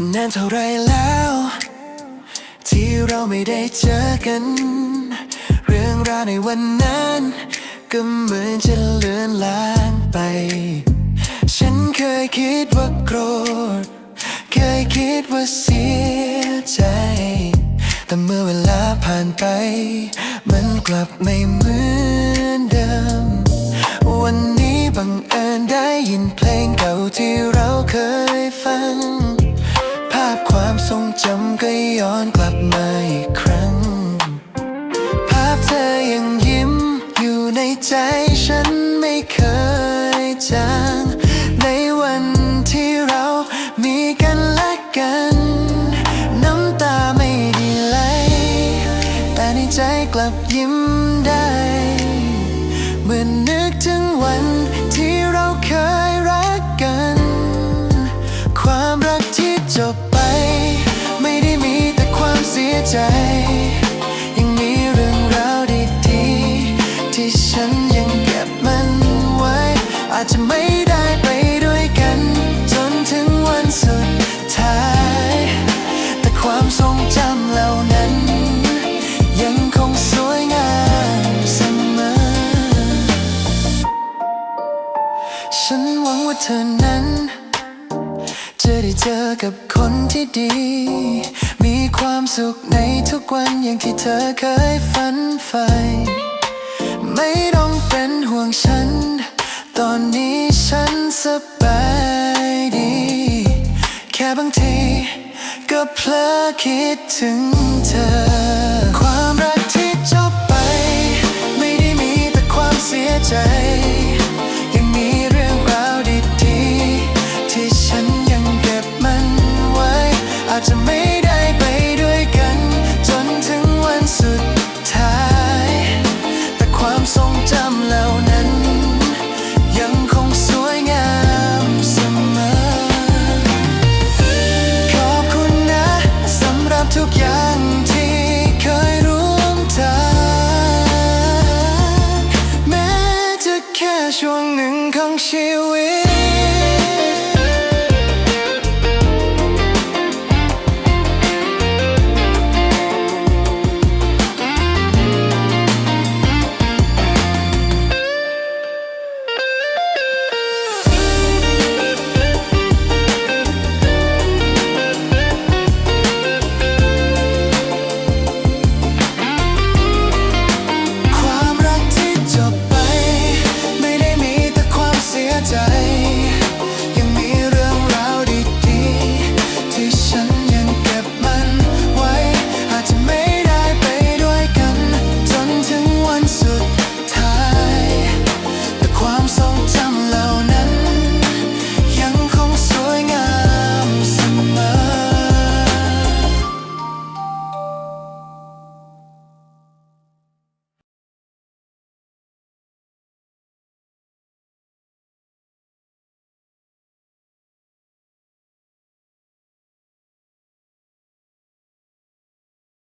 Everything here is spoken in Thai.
นานเท่าไรแล้ว ที่เราไม่ได้เจอกัน เรื่องราวในวันนั้น ก็เหมือนจะเลือนลางไป ฉันเคยคิดว่าโกรธ เคยคิดว่าเสียใจ แต่เมื่อเวลาผ่านไป มันกลับไม่เหมือนเดิม วันนี้บังเอิญได้ยินเพลงเก่าที่เราเคยฟัง ความทรงจำก็ย้อนกลับมาอีกครั้ง ภาพเธอยังยิ้มอยู่ในใจฉันไม่เคยจางในวันที่เรามีกันและกัน น้ำตาไม่ได้ไหลแต่ในใจกลับยิ้ม ใจ ยังมีเรื่องราวดีๆที่ฉันยังเก็บมันไว้ อาจจะไม่ได้ไปด้วยกัน จนถึงวันสุดท้าย แต่ความทรงจำเหล่านั้น ยังคงสวยงามเสมอ ฉันหวังว่าเธอนั้น จะได้เจอกับคนที่ดีุขในทุกวันอย่างที่เธอเคยฝันใฝ่ไม่ต้องเป็นห่วงฉัน ตอนนี้ฉันสบายดี แค่บางทีก็เพลอคิดถึงเธอ ความรักที่จบไป ไม่ได้มีแต่ความเสียใจ ยังมีเรื่องราวดีๆที่ฉันยังเก็บมันไว้ อาจจะไม่ ความทรงจำเหล่านั้น ยังคงสวยงามเสมอ ขอบคุณนะสำหรับทุกอย่างที่เคยร่วมทางแม้จะแค่ช่วงหนึ่งของชีวิต